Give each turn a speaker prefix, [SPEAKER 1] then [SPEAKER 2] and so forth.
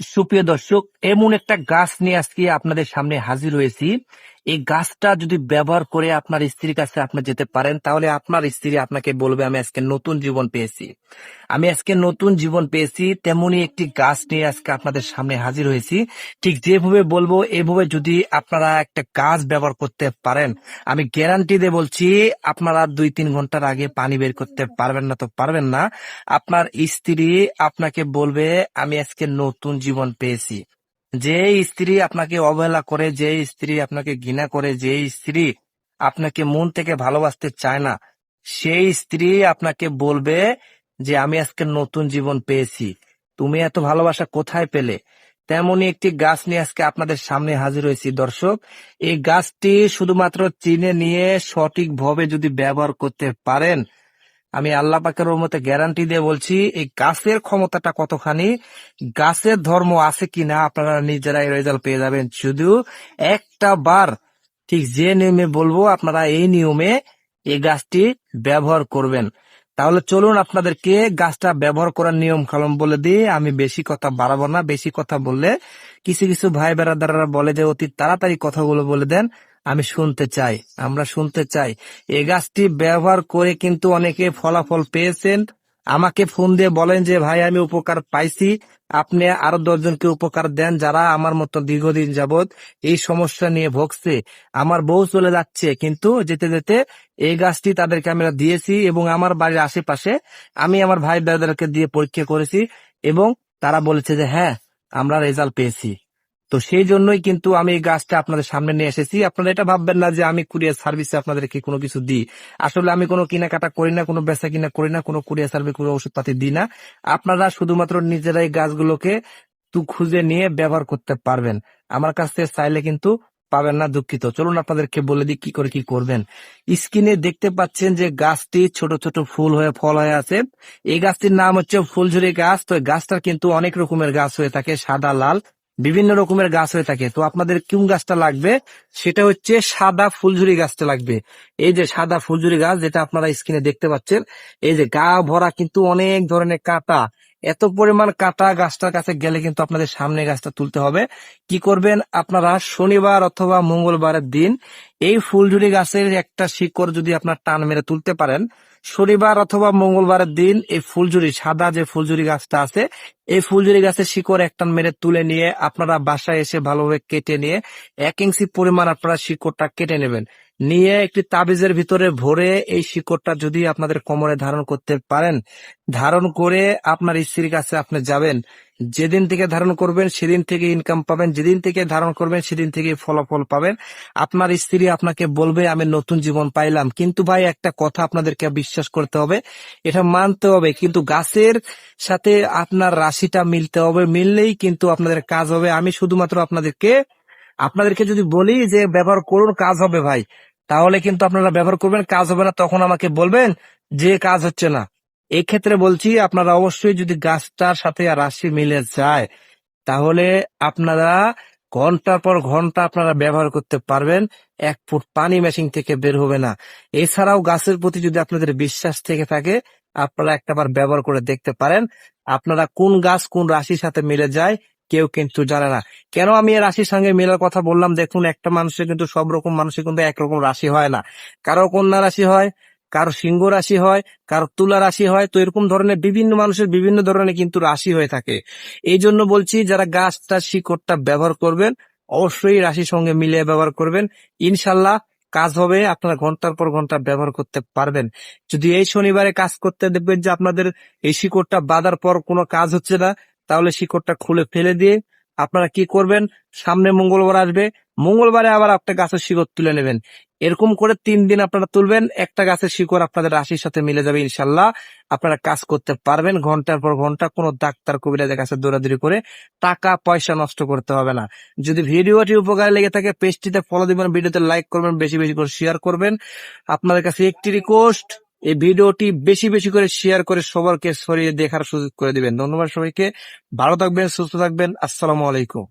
[SPEAKER 1] সুপ্রিয় দর্শক এমন একটা গাছ নিয়ে আজকে আপনাদের সামনে হাজির হয়েছি। এই গাছটা যদি ব্যবহার করে আপনার স্ত্রীর কাছে আপনি যেতে পারেন, তাহলে আপনার স্ত্রী আপনাকে বলবে, আমি আজকে নতুন জীবন পেয়েছি। আমি আজকে নতুন জীবন পেয়েছি তেমনি একটি গাছ নিয়ে আজকে আপনাদের সামনে হাজির হয়েছি। ঠিক যেভাবে বলব, এভাবে যদি আপনারা একটা গাছ ব্যবহার করতে পারেন, আমি গ্যারান্টি দিয়ে বলছি, আপনারা দুই তিন ঘণ্টার আগে পানি বের করতে পারবেন না তো পারবেন না। আপনার স্ত্রী আপনাকে বলবে, আমি আজকে নতুন জীবন পেয়েছি। যে স্ত্রী আপনাকে অবহেলা করে, যে স্ত্রী আপনাকে ঘৃণা করে, যে স্ত্রী আপনাকে মন থেকে ভালোবাসতে চায় না, সেই স্ত্রী আপনাকে বলবে যে, আমি আজকে নতুন জীবন পেয়েছি। তুমি এত ভালোবাসা কোথায় পেলে? তেমনই একটি গাছ নিয়ে আজকে আপনাদের সামনে হাজির হয়েছি। দর্শক, এই গাছটি শুধুমাত্র চিনে নিয়ে সঠিকভাবে যদি ব্যবহার করতে পারেন আমি আল্লাহ পাকের মতে গ্যারান্টি দিয়ে বলছি, এই গাছের ক্ষমতাটা কতখানি, গাছের ধর্ম আছে কিনা আপনারা নিজেরাই রেজাল্ট পেয়ে যাবেন। শুধু একটা বার ঠিক যে নিয়মে বলব, আপনারা এই নিয়মে এই গাছটি ব্যবহার করবেন। তাহলে চলুন আপনাদেরকে গাছটা ব্যবহার করার নিয়ম কালম বলে দিই, আমি বেশি কথা বাড়াবো না, বেশি কথা বললে কিছু কিছু ভাই বেড়াদাররা বলে যে অতি তাড়াতাড়ি কথাগুলো বলে দেন। আমি শুনতে চাই, আমরা শুনতে চাই। এই গাছটি ব্যবহার করে কিন্তু অনেকে ফলাফল পেয়েছেন। আমাকে ফোন দিয়ে বলেন যে, ভাই, আমি উপকার পাইছি। আপনি আরও দশজনকে উপকার দেন যারা আমার মতো দীর্ঘদিন যাবৎ এই সমস্যা নিয়ে ভুগছে। আমার বউ চলে যাচ্ছে, কিন্তু যেতে যেতে এই গাছটি তাদেরকে আমরা দিয়েছি এবং আমার বাড়ির আশেপাশে আমি আমার ভাই দাদাদেরকে দিয়ে পরীক্ষা করেছি এবং তারা বলেছে যে হ্যাঁ আমরা রেজাল্ট পেয়েছি। তো সেই জন্যই কিন্তু আমি এই গাছটা আপনাদের সামনে নিয়ে এসেছি। আপনারা এটা ভাববেন না যে আমি কুরিয়ার সার্ভিসে আপনাদেরকে কোনো কিছু দিই। আসলে আমি কোনো কেনাকাটা করি না, কোনো বেচা কিনা করি না, কোনো কুরিয়ার সার্ভিস, কোনো ওষুধপাতি দিই না। আপনারা শুধুমাত্র নিজেরাই গাছগুলোকে তু খুঁজে নিয়ে ব্যবহার করতে পারবেন। আমার কাছ থেকে চাইলে কিন্তু পাবেন না দুঃখিত। চলুন আপনাদেরকে বলে দিই কি করে কি করবেন। স্ক্রিনে দেখতে পাচ্ছেন যে গাছটি ছোট ছোট ফুল হয়ে, ফল হয়ে আছে। এই গাছটির নাম হচ্ছে ফুলঝুরি গাছ। তো গাছটার কিন্তু অনেক রকমের গাছ হয়ে থাকে, সাদা, লাল। বিভিন্ন রকমের গাছ হয়ে থাকে। তো আপনাদের কোন গাছটা লাগবে? সেটা হচ্ছে সাদা ফুলঝুরি গাছটা লাগবে। এই যে সাদা ফুলঝুরি গাছ, যেটা আপনারা স্ক্রিনে দেখতে পাচ্ছেন, এই যে গা ভরা কিন্তু অনেক ধরনের কাঁটা। এত পরিমাণ কাটা গাছটার কাছে গেলে কিন্তু আপনাদের সামনে গাছটা তুলতে হবে। কি করবেন? আপনারা শনিবার অথবা মঙ্গলবারের দিন এই ফুলঝুরি গাছের একটা শিকড় যদি আপনার টান মেরে তুলতে পারেন, শনিবার অথবা মঙ্গলবারের দিন এই ফুলঝুরি, সাদা যে ফুলঝুরি গাছটা আছে, এই ফুলঝুরি গাছের শিকড় একটান মেরে তুলে নিয়ে আপনারা বাসায় এসে ভালোভাবে কেটে নিয়ে এক ইঞ্চি পরিমাণ আপনারা শিকড়টা কেটে নেবেন। নিয়ে একটি তাবিজের ভিতরে ভরে এই শিকড়টা যদি আপনাদের কোমরে ধারণ করতে পারেন, ধারণ করে আপনার স্ত্রীর কাছে আপনি যাবেন। যেদিন থেকে ধারণ করবেন, সেদিন থেকে ইনকাম পাবেন। যেদিন থেকে ধারণ করবেন, সেদিন থেকে ফলাফল পাবেন। আপনার স্ত্রী আপনাকে বলবে, আমি নতুন জীবন পাইলাম। কিন্তু ভাই, একটা কথা আপনাদেরকে বিশ্বাস করতে হবে, এটা মানতে হবে। কিন্তু গাছের সাথে আপনার রাশিটা মিলতে হবে। মিললেই কিন্তু আপনাদের কাজ হবে। আমি শুধুমাত্র আপনাদেরকে আপনাদেরকে যদি বলি যে, ব্যবহার করুন, কাজ হবে ভাই। তাহলে কিন্তু আপনারা ব্যবহার করবেন, কাজ হবে না, তখন আমাকে বলবেন যে কাজ হচ্ছে না। এই ক্ষেত্রে বলছি, আপনারা অবশ্যই যদি গাছটার সাথে রাশি মিলে যায়, তাহলে আপনারা ঘণ্টার পর ঘণ্টা আপনারা ব্যবহার করতে পারবেন, এক ফুট পানি মেশিন থেকে বের হবে না। এছাড়াও গাছের প্রতি যদি আপনাদের বিশ্বাস থেকে থাকে, আপনারা একটাবার ব্যবহার করে দেখতে পারেন, আপনারা কোন গাছ কোন রাশির সাথে মিলে যায় কেউ কিন্তু জানে না। কেন আমি এই রাশির সঙ্গে মেলার কথা বললাম? দেখুন, একটা মানুষের কিন্তু সব রকম মানুষের কিন্তু একরকম রাশি হয় না। কারও কন্যা রাশি হয়, কারও সিংহ রাশি হয়, কারও তুলা রাশি হয়, তো এরকম ধরনের বিভিন্ন মানুষের বিভিন্ন ধরনের কিন্তু রাশি হয়ে থাকে। এই জন্য বলছি, যারা গাছটা শিকড়টা ব্যবহার করবেন, অবশ্যই রাশির সঙ্গে মিলিয়ে ব্যবহার করবেন। ইনশাল্লাহ কাজ হবে, আপনারা ঘণ্টার পর ঘণ্টা ব্যবহার করতে পারবেন। যদি এই শনিবারে কাজ করতে দেখবেন যে আপনাদের এই শিকড়টা বাঁধার পর কোনো কাজ হচ্ছে না তাহলে শিকড়টা খুলে ফেলে দিয়ে আপনারা কি করবেন? সামনে মঙ্গলবার আসবে, মঙ্গলবারে আবার একটা গাছের শিকড় তুলে নেবেন। এরকম করে তিন দিন আপনারা তুলবেন, একটা গাছের শিকড় আপনাদের রাশির সাথে মিলে যাবে ইনশাল্লাহ। আপনারা কাজ করতে পারবেন, ঘণ্টার পর ঘণ্টা কোনো ডাক্তার কবিরাজের কাছে দৌড়াদৌড়ি করে টাকা, পয়সা নষ্ট করতে হবে না। যদি ভিডিওটি উপকারে লেগে থাকে, পেজটিতে ফলো দিবেন, ভিডিওতে লাইক করবেন, বেশি বেশি করে শেয়ার করবেন। আপনাদের কাছে একটি রিকোয়েস্ট এই ভিডিওটি বেশি বেশি করে শেয়ার করে সবারকে সরিয়ে দেখার সুযোগ করে দিবেন। ধন্যবাদ সবাইকে। ভালো থাকবেন, সুস্থ থাকবেন। আসসালামু আলাইকুম।